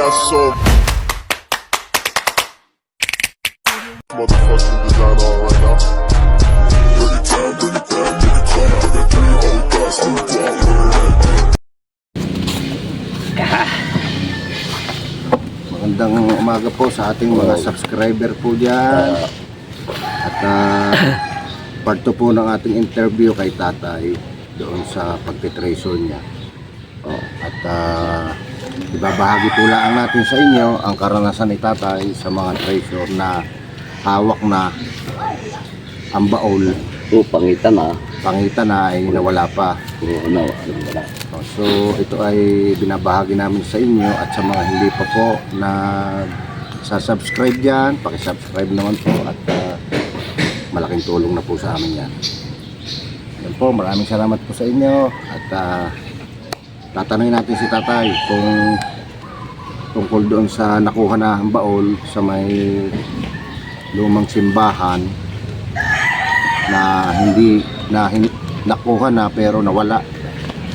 got so motherfucking design on right now. Magandang umaga po sa ating mga subscriber po dyan. At uh, part 2 po ng ating interview kay tatay doon sa pagtitracer niya. Oh, at uh, ibabahagi po lang natin sa inyo ang karanasan ni tatay sa mga treasure na hawak na ang baol, O, pangitan na. pangita na ay nawala pa. O, ano, ano. Oh, So ito ay binabahagi namin sa inyo at sa mga hindi pa po na sa subscribe dyan, pakisubscribe naman po at ah, malaking tulong na po sa amin yan. Yan po, maraming salamat po sa inyo at uh, tatanungin natin si tatay kung tungkol doon sa nakuha na ang baol sa may lumang simbahan na hindi na hin- nakuha na pero nawala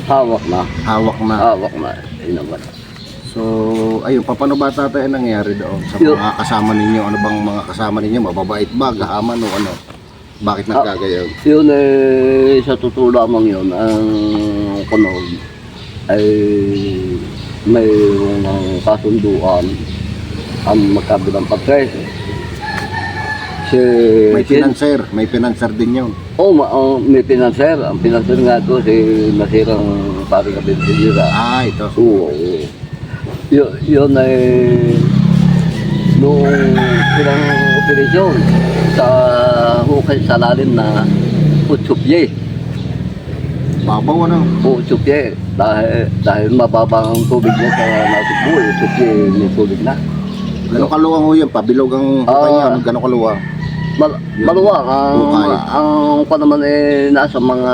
Hawak na. hawak na Hawak na. Inawala. So, ayun, paano ba tatay ang nangyari doon sa Yo- mga kasama ninyo? Ano bang mga kasama ninyo? Mababait ba? Gahaman o ano? Bakit nagkagayon? Yun eh, sa totoo lamang yun, ang kunog ay ng kasunduan ang magkabilang pagkres. Si, May financer, may financer din yun. oh, ma, oh, may pinanser. Ang pinanser nga to si nasirang pari kabinsilira. Ah, ito. Oo. oo. Yun, yun ay nung ilang operasyon sa hukay sa lalim na utsupye. Babaw ano? Utsupye. Dahil, dahil mababa ang tubig niya sa nasugbo. Utsupye may tubig na. Gano'ng kaluwang ho yun? Pabilog ang hukay niya. Ah. Gano'ng kaluwang? Mal maluwag ang Hukay. ang pa naman eh nasa mga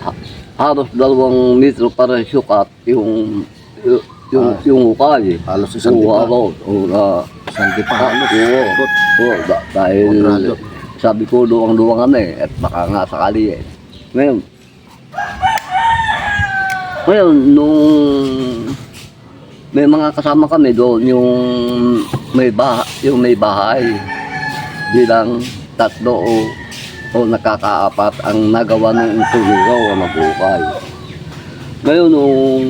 ha- halos dalawang metro para sukat yung yung yung, Ah. yung hukay. Halos isang Oo, dipa. Oo, na- Isang dipa Ah, halos. oo. Oo, da- dahil sabi ko luwang-luwangan eh at baka nga sakali eh. Ngayon, ngayon nung may mga kasama kami doon yung may bahay, yung may bahay bilang tatlo o, o nakakaapat ang nagawa ng tuliraw o mabuhay. Ngayon nung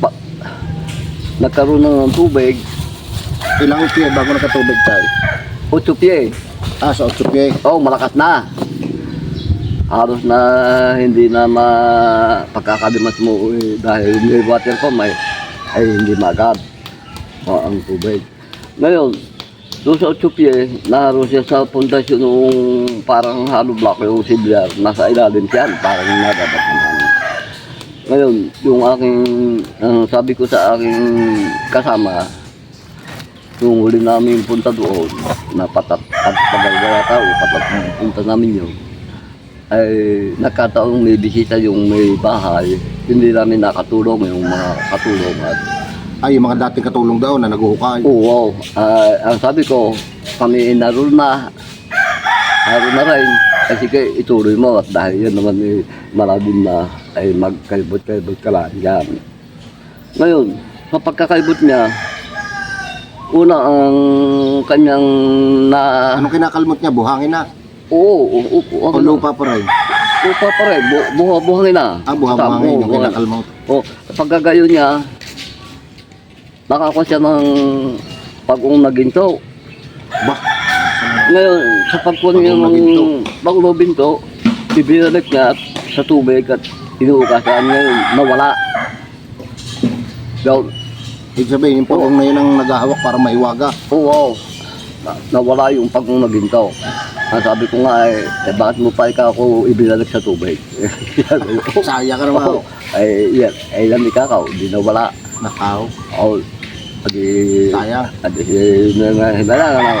pa- nagkaroon ng tubig, Ilang piye bago nakatubig tayo? 8 pie. Ah, sa 8 piye. Oh, malakas na. Halos na hindi na mapagkakadimas mo eh, dahil may water pump ay, ay hindi magad oh, ang tubig. Ngayon, doon sa Otsupi, naroon siya sa pundasyon nung parang hollow block yung siblyar. Nasa ilalim siya, parang nadabat naman. Ngayon, yung aking, ang sabi ko sa aking kasama, yung huli namin punta doon, na patat at pagagawa tao, patat punta namin yun, ay nakataong may bisita yung may bahay, hindi namin nakatulong yung mga katulong at Ay, yung mga dating katulong daw na naguhukay. oo, wow, ah, ang sabi ko, kami inarol na, naroon na rin, ay sige ituloy mo at dahil yan naman eh, malalim na ay magkalibot-kalibot ka lang yan. Ngayon, sa pagkakaibot niya, una ang kanyang na Anong kinakalmot niya? Buhangin na. Oo, oo, oo. O Ano, lupa pa rin. lupa pa rin. Bu buha buhangin na. Ah, buhang-buhangin yung kinakalmot. O, pagkagayo niya, nakakuha siya ng pag-ung na ginto. Bah, Ngayon, sa pagkuha niya Pag-ung na ginto. ng pag-ung na ginto, ibinalik niya sa tubig at inuukasan ngayon, nawala. Daw, ibig sabihin, yung pagong na yun ang naghahawak para maiwaga. Oo, wow. Na, nawala yung pag-ung na ginto. Ang sabi ko nga eh, eh bakit mo pa ikaw ako ibinalik sa tubig? Saya ka naman. Oo. Ay, yan. Ay, lamig ka ka. Hindi na wala. Nakaw. Oo. Adi, Sayang. adi, eh, na nga, na nga, na nga.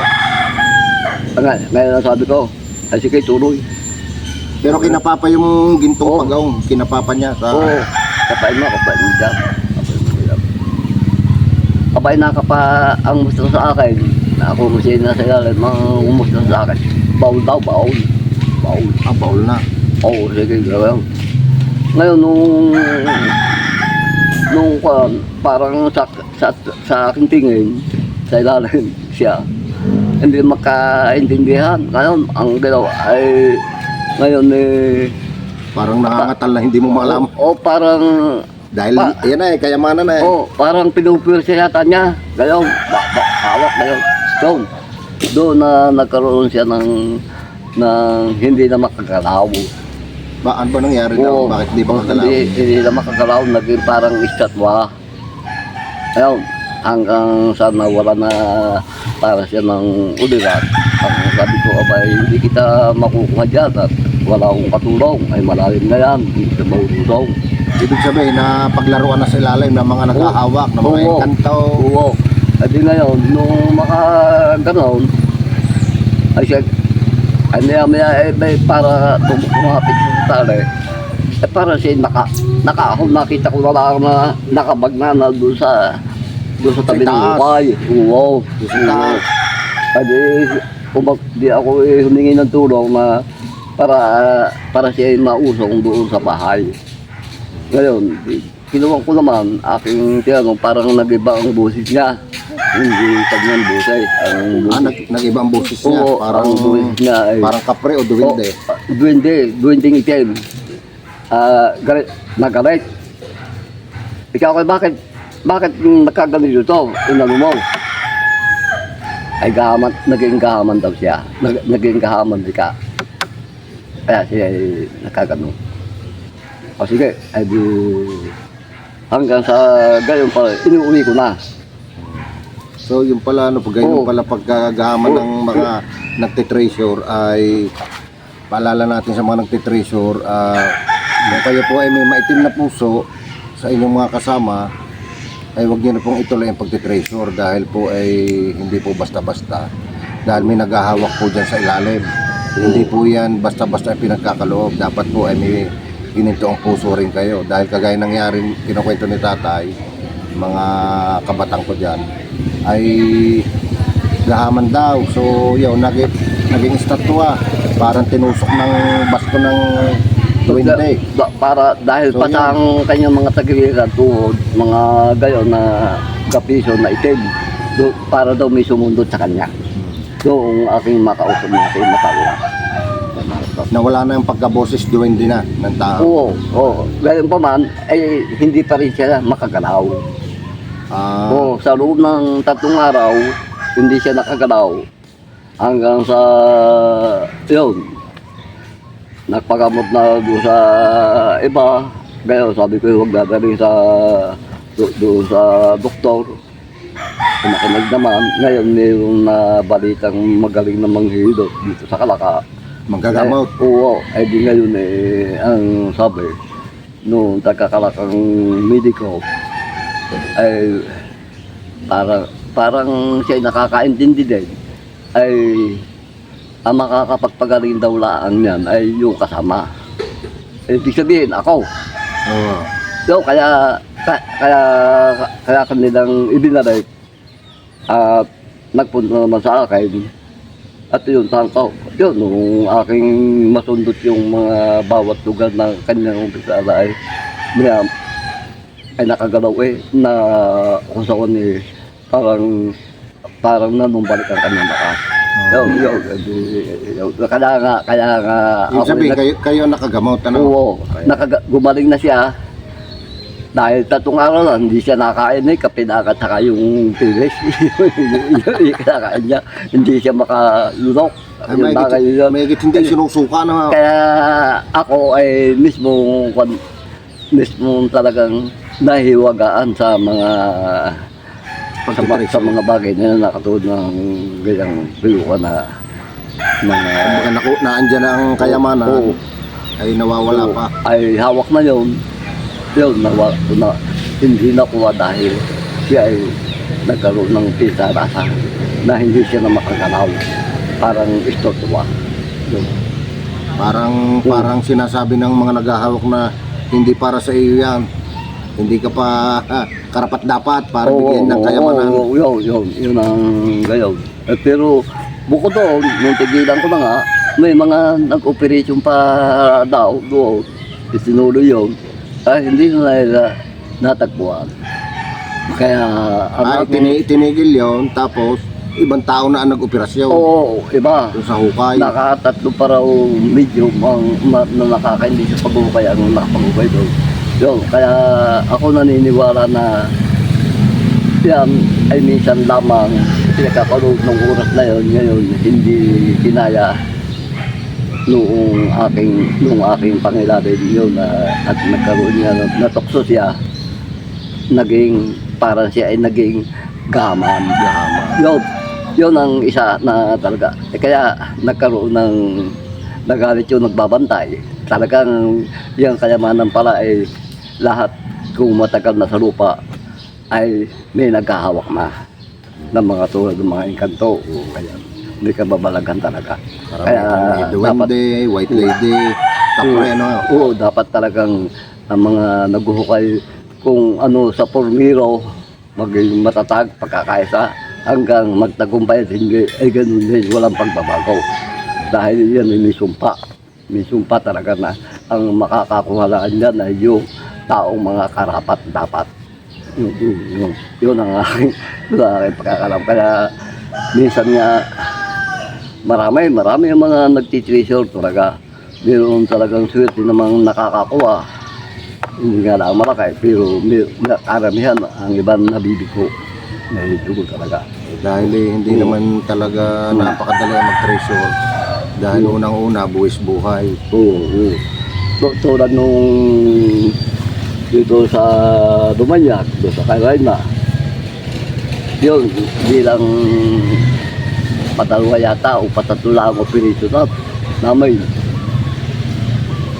Nga, ngayon ang sabi ko, ay sige, tuloy. Pero kinapapa yung gintong Oo. pagaong. Kinapapa niya sa... Oo. Mo, kapain mo. Kapain mo dyan. Kapain na ka pa ang gusto sa akin. Na ako musin na sa ilalim, mga umusta sa akin. Baul daw, baul. Baul. Ah, baul na. Oo, sige, gawin. Ngayon, nung nung kwan, parang sa, sa, sa aking tingin, sa ilalim siya, hindi makaintindihan. Ngayon, ang ginawa ay, ngayon eh, Parang nangangatal na hindi mo maalam. o, o parang, Dahil Pa- yan na eh, kayamanan na eh. o parang pinupirsa yata niya. Ba, hawak ngayon. Doon, doon na nagkaroon siya ng, ng hindi na makagalaw. Ba, ano ba nangyari daw? Bakit di ba magalaw? Hindi, hindi na makagalaw, naging parang estatwa. Ayun, hanggang sa nawala na para siya ng ulirat. Ang sabi ko, abay, hindi kita makukuha dyan at wala akong katulong. Ay malalim na yan, hindi kita mahulong. Ibig sabihin na paglaruan na sa ilalim ng mga naghahawak, ng mga engkanto. Oo. At di ngayon, nung makaganon, ay siya, ay maya maya, eh, may para kumapit sa tali. Eh para siya naka, nakaahon, nakita ko na lang na nakabag na na doon sa, doon sa tabi ng ukay. Oo. Doon sa taas. Di, umak, di ako eh, humingi ng tulong na para para siya ay mausong doon sa bahay. Ngayon, kinuha ko naman aking tinanong parang nag-iba ang boses niya. Hindi kanyang boses. Ang Ah, nag, nag-iba ang boses niya. Oo, parang, ang boses niya ay... parang kapre o duwinde. Oh, duwende, duwendeng itim. Ah, galit, nagalit. Ikaw kay bakit, bakit nagkaganito to? Inano mo? Ay gahaman, naging gahaman daw siya. Nag, naging gahaman ka. Kaya siya ay nakagano. O sige, ay di, hanggang sa gayon pa, inuwi ko na. So yung pala, ano, pag ganyan Oo. pala pagkagaman ng mga nagtitreasure ay paalala natin sa mga nagtitreasure, ah, kung kayo po ay may maitim na puso sa inyong mga kasama, ay huwag niyo na pong ituloy ang pagtitreasure dahil po ay hindi po basta-basta. Dahil may naghahawak po dyan sa ilalim. Hindi po yan basta-basta ay pinagkakaloob. Dapat po ay may gininto ang puso rin kayo. Dahil kagaya nangyari, kinukwento ni tatay, mga kabatang ko dyan, ay gahaman daw. So, yun, naging, naging estatwa. Parang tinusok ng basto ng duwende. Da- para dahil So, pa sa ang kanyang mga tagiliran tuhod, mga gayon na kapiso na itim, do, para daw may sumundot sa kanya. Yung aking makausap na aking matawa. Nawala na yung pagkaboses duwende na ng tao. Oo, oo. Gayon pa man, ay hindi pa rin siya makagalaw. Ah, Oo, sa loob ng tatlong araw, hindi siya nakagalaw. Hanggang sa, yun, nagpagamot na doon sa iba. Kaya sabi ko, huwag dadali sa, do, doon sa doktor. Kumakinig naman. Ngayon, mayroong na balitang magaling na manghilot dito sa Kalaka. manggagamot. Eh, oo, ay di ngayon eh, ang sabi, nung taga-Kalakang mediko, ay parang parang siya nakakaintindi din ay ang makakapagpagaling daw laan niyan ay yung kasama. Ibig sabihin, ako. Oo. So, kaya, ka- kaya, kaya kanilang ibinalik at nagpunta naman sa akin. At yun, tangkaw. Yun, nung aking masundot yung mga bawat lugar na kanyang umpisa ay, ay nakagalaw eh, na kung saan eh, parang, parang nanumbalik ang kanyang lakas. Yun, yun, yun, yun, kaya nga, kaya nga, Ibig sabihin, kayo, kayo nakagamot, ano? Oo, nakaga- gumaling na siya. Dahil tatong araw lang, hindi siya nakain eh, kapinakat saka yung tilis. yung kinakain niya, hindi siya makalunok. Ay, Yung may, bagay yun. may hindi sinusuka na. Kaya ako ay mismo, mismo talagang nahiwagaan sa mga sa, sa mga bagay na nakatulad ng ganyang bilukan na mga Kumbaga, naandyan na ang kayamanan, Oo. ay nawawala Oo, pa. Ay hawak na yun. Yun, nawa, na, hindi nakuha dahil siya ay nagkaroon ng pisa rasa na hindi siya na makagalaw. Parang istotwa. Yun. Parang, parang sinasabi ng mga naghahawak na hindi para sa iyo yan. Hindi ka pa karapat dapat para bigyan ng kayamanan. Oo, yun, yun, yun ang gayon. Eh, pero bukod doon, nung tigilan ko na nga, may mga nag-operation pa daw doon. Isinulo yun. Ay, hindi na nila natagpuan. Kaya ang Ay, tini- tinigil yon tapos ibang tao na ang nag-operasyon. Oo, iba. Doon sa hukay. Nakatatlo pa raw medium ang ma- na nakakaindi sa paghukay ang nakapagukay doon. Yun, kaya ako naniniwala na yan ay minsan lamang pinagkakaroon ng oras na yon ngayon hindi kinaya noong aking noong aking pangilalim yun na at nagkaroon niya natokso siya. Naging parang siya ay naging gaman. Yaman. yun yun ang isa na talaga. Eh, kaya nagkaroon ng nagalit yung nagbabantay. Talagang yung kayamanan pala ay lahat kung matagal na sa lupa ay may nagkahawak na ng mga tulad ng mga engkanto. O kaya hindi ka babalagan talaga. Kaya Karamihan may dapat duwende, white lady, kapre, ano. Oo, dapat talagang ang mga naguhukay kung ano sa formiro maging matatag pagkakaisa hanggang magtagumpay at hindi ay ganun din walang pagbabago. Dahil yan ay may sumpa. May sumpa talaga na ang makakakuhalaan dyan ay yung taong mga karapat dapat yun, yun, yun, yun ang aking, yun ang aking pagkakalam kaya minsan nga marami, marami ang mga nagtitreasure talaga. Meron talagang swerte namang nakakakuha. Hindi nga lang malaki, pero may, karamihan ang ibang nabibigo. Dugo talaga. Dahil eh, hindi Oo. naman talaga napakadali ang mag-treasure. Dahil unang-una, buwis buhay. Oo, oo. So, tulad nung dito sa Dumanyak, doon sa Kairayna, yun, bilang patalwa yata o patatula ang operation na namin.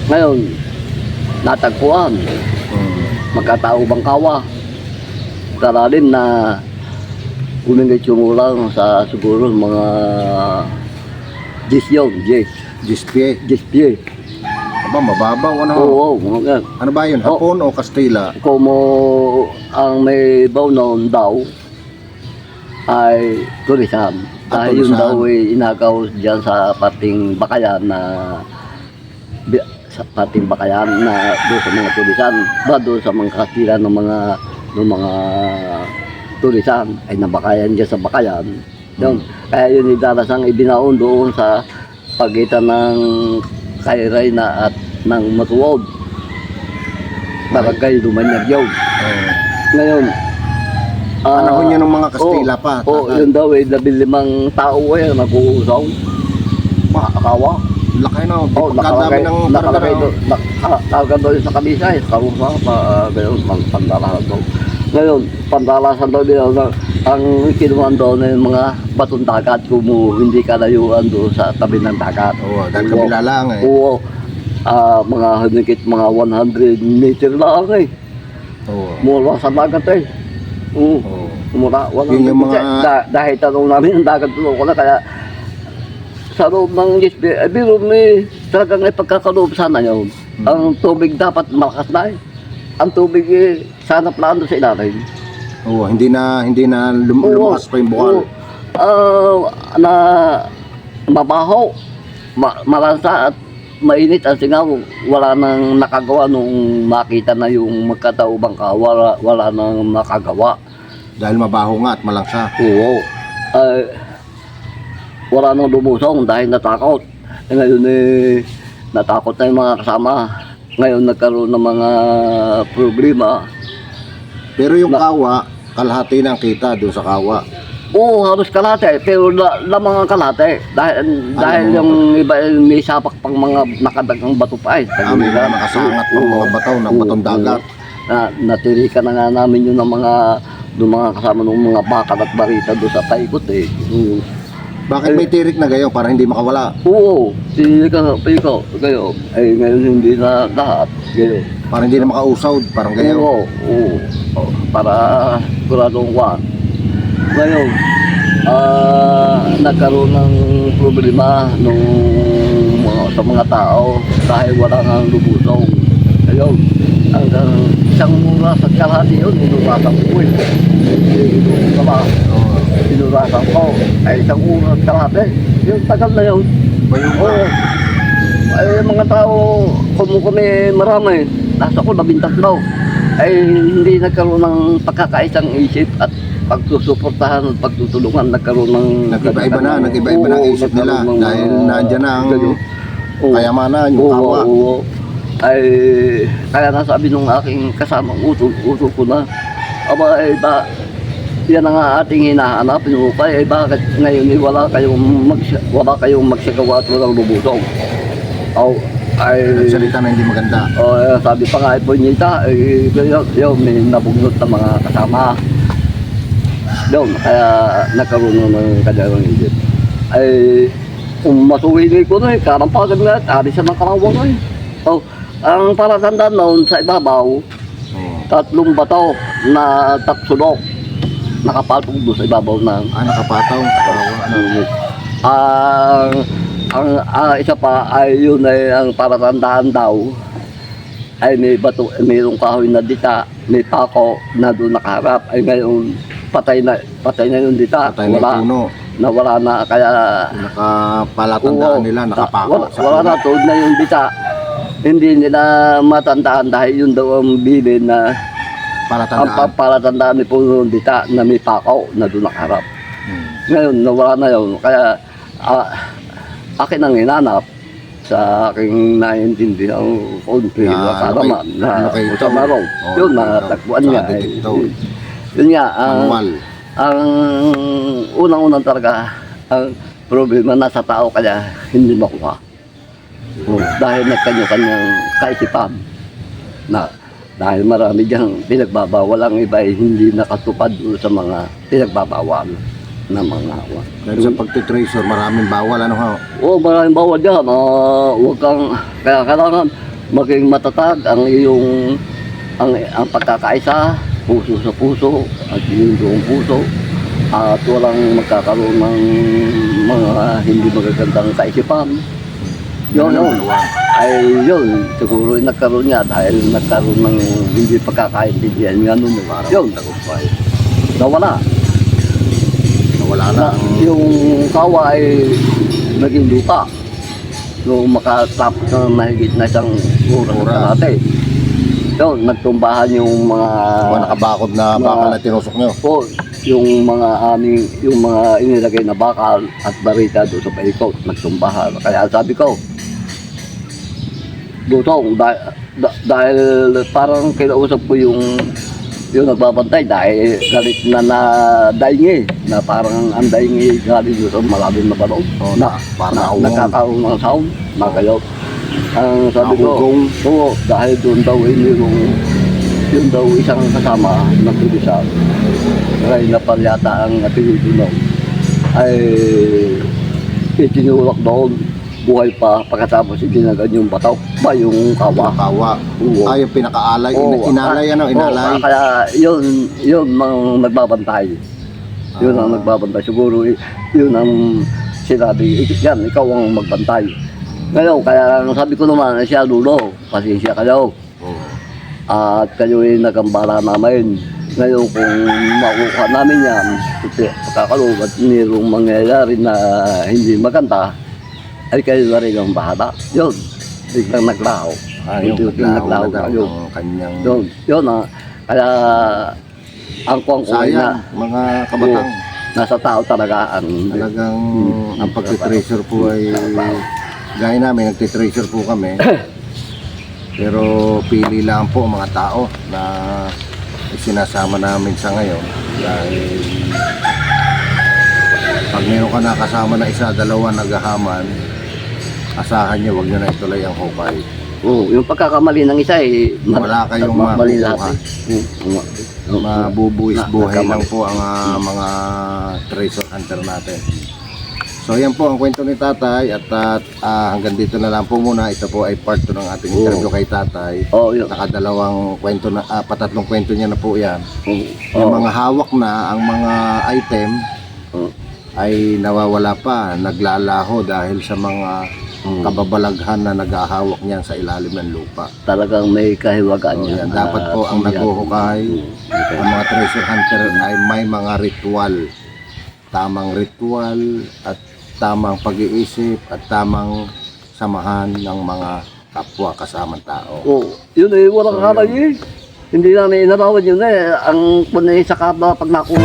Ngayon, natagpuan, Hmm. magkatao bangkawa. Kalalim na umingit yung ulang sa siguro mga 10 yun, 10, Gispie. 10 piye. Aba, mababaw, ano? Oo, mga ganun. Ano ba yun? Hapon o Kastila? Como ang may baw noon daw ay turisan. Ah, Dahil yun daw ay inagaw dyan sa parting bakayan na sa parting bakayan na doon sa mga turisan ba doon sa mga kastila ng mga ng mga turisan ay nabakayan dyan sa bakayan yun kaya yun idarasang ibinaon doon sa pagitan ng Kairay na at ng Matuwod barangay Lumanyag yun Oh. ngayon ah, Panahon yun ng mga Kastila pa. Oo, Taka- yun daw eh, limang tao eh, nag-uusaw. Mga akawa. Laki na. Oh, nakalagay, ng nakalagay karga, doon. Nakalagay doon sa kamisa eh, karusa, pa, gayon, pang- pandalasan daw. Ngayon, pandalasan daw nila, na, ang kinuhan doon ay mga batong dagat, kumu, hindi ka layuan doon sa tabi ng dagat. Oo, dahil kabila lang eh. Oo, ah, mga higit mga 100 meter lang eh. Oo. Mula sa dagat eh. Oo. Oo. Mura, wala Yun yung mga- da, dahil tanong namin ang dagat doon ko na kaya sa loob ng GSP, eh, biro may talagang may pagkakaloob sana yun. Hmm. Ang tubig dapat malakas na eh. Ang tubig eh, sana plano sa ilalim. Oo, hindi na hindi na lum- Oo, lumakas pa yung bukal. Ah, na mabaho, ma malansa at mainit ang singaw. Wala nang nakagawa nung makita na yung magkataubang ka. Wala, wala nang makagawa. Dahil mabaho nga at malangsa. Oo. Ay, wala nang lumusong dahil natakot. Eh, ngayon eh, natakot na yung mga kasama. Ngayon nagkaroon ng mga problema. Pero yung Na- kawa, kalahati na ang kita doon sa kawa. Oo, halos kalate, pero la, lamang ang kalate. Dahil, dahil mo. yung iba eh, may sapak pang mga nakadagang bato pa eh. Ah, may mga nakasangat Oo. mga bataw ng batong dagat. Na, natirikan na nga namin yun ng mga ng mga kasama ng mga bakal at barita doon sa paikot eh. Oo. Bakit may tirik na gayon para hindi makawala? Oo, hindi ka, piko, kayo. Ay, ngayon hindi na lahat. Gayo. Para hindi na makausaw, parang gayon. Oo, oo. Oo, Para kuradong kwan. Ngayon, ah, nagkaroon ng problema nung mga, sa mga tao dahil wala nang lubusong. Ayun, hanggang isang mura sa kalahati yun, inurasan ko eh. Hindi ko ba? Oo. Inurasan ko. Ay, isang mura sa kalahati. Yung tagal na yun. Oo. Ay, mga tao, kumu kami marami. Nasa ko, labintas daw. Ay hindi nagkaroon ng pagkakaisang isip at pagsusuportahan at pagtutulungan nagkaroon ng Nag-iba-iba na, nag-iba-iba na ang isip nila ng- dahil nandyan na ang. Oo. kayamanan, yung Oo, kawa. oo. Ay, kaya nasabi nung aking kasamang uso, uso ko na, aba, ay ba, yan ang ating hinahanap, yung ukay, ay bakit ngayon eh, wala kayong, mag, wala kayong magsagawa at walang lubusong. Aw, ay, Nagsalita na hindi maganda. oh, eh, sabi pa nga po niya, eh, yun, yun, may nabugnot na mga kasama. Doon, kaya nagkaroon na ng kanyang isip. Ay, kung masuwili ko na eh, karampagan na, ari siya ng karawang eh. Oh, ang palatandaan noon sa ibabaw, tatlong bato na tapsulok, nakapatong doon sa ibabaw ng Ah, nakapataw. Kawa, ano. ang ang ah, isa pa ay yun ay ang paratandaan daw ay may bato, mayroong kahoy na dita, may pako na doon nakaharap. Ay ngayon, patay na, patay na yung dita. Patay na wala, yung puno. nawala na, kaya... Nakapalatandaan Oo, nila, nakapako. Wala, sa wala puno. na, tuod na yung dita. Hindi nila matandaan dahil yun daw ang bilin na ang Palatandaan. pa- palatandaan ni puno dita na may pako na doon nakaharap. Hmm. Ngayon, nawala na yun. Kaya, ah, akin ang hinanap sa aking naiintindihan konti Na na karaman ano na usama raw. Yun, natagpuan niya. eh. Yun nga, ang, ang unang-unang talaga, ang problema nasa tao kaya hindi makuha. Oh, dahil nagkanya-kanyang kaisipan na dahil marami diyang pinagbabawal ang iba ay hindi nakatupad sa mga pinagbabawal na mga awa. Dahil sa pagtitracer, maraming bawal. Ano ha? Oo, maraming bawal dyan. Uh, huwag kang, kaya kailangan maging matatag ang iyong ang, ang pagkakaisa, puso sa puso, at yung puso. At walang magkakaroon ng mga hindi magagandang kaisipan. Yun, Yun. Ay, yun. Siguro yung nagkaroon niya dahil nagkaroon ng hindi pagkakaintindihan nga nun. Yun. Nawala. Nawala na. na ang- yung kawa ay naging lupa. Nung makatapos na mahigit na isang oras na kalate. Yun, nagtumbahan yung mga Mga nakabakod na Mga- bakal na tinusok nyo. po, yung mga aming, yung mga inilagay na bakal at barita doon sa paikot, nagtumbahan. Kaya sabi ko, Dutong, dahil, dahil parang kinausap ko yung yung nagbabantay dahil galit na na daingi na parang ang daingi galing doon sa malalim na balon. Oh, na, parang na awong. nagkakaroon ng sound. Kayo. Ang sabi ko oo dahil doon daw ay yung yun daw isang kasama na tulisan Ray na palyata ang apelido nun ay itinulak doon buhay pa pagkatapos itinagan yung bataw ba yung kawa Kawa. Oo. Ay, yung pinakaalay. Oo, Ina- inalay, ano? oo, Inalay. kaya yun, yun ang nagbabantay. Yun ang Ah. nagbabantay. Siguro yun ang sinabi, "Ik- yan, ikaw ang magbantay. Ngayon, kaya ang sabi ko naman, siya lulo, pasensya kayo. Oo. At kayo ay nagambala namin. Ngayon, kung makuha namin yan, kasi pagkakalog at mayroong mangyayari na hindi maganda, ay kayo na rin ang bahala. Yun, biglang naglaho. Ah, yung Unti-unti naglaho na daw ang kanyang... Yun, yun ah. Kaya ang kuwang ko ay na Sayang, mga kabatang. nasa tao talaga ang Talagang Hmm. ang pagtitracer po ay gaya namin, nagtitracer po kami. Pero pili lang po ang mga tao na isinasama namin sa ngayon dahil pag meron ka nakasama na isa, dalawa naghahaman, asahan niyo, wag niyo na ituloy ang hukay. Oo, yung pagkakamali ng isa eh ma- Wala kayong ma- mali makukuha. lahat. eh. Oo, oo. Mabubuis Na- buhay lang po ang ah, mga treasure hunter natin. So yan po ang kwento ni tatay at ah, ah, hanggang dito na lang po muna. Ito po ay part 2 ng ating Oo. interview kay tatay. Oo, yun. Nakadalawang kwento na, ah, patatlong kwento niya na po yan. Yung oo. mga hawak na, ang mga item Oo. ay nawawala pa, naglalaho dahil sa mga Oo. kababalaghan na naghahawak niyan sa ilalim ng lupa. Talagang may kahiwagaan So, niya. yan, dapat po ang naghuhukay, ang mga treasure hunter ay may mga ritual. Tamang ritual at tamang pag-iisip at tamang samahan ng mga kapwa kasamang tao. Oo, yun eh, walang So, halay eh. Hindi namin inarawan yun eh. Ang punay sa kaba pag naku,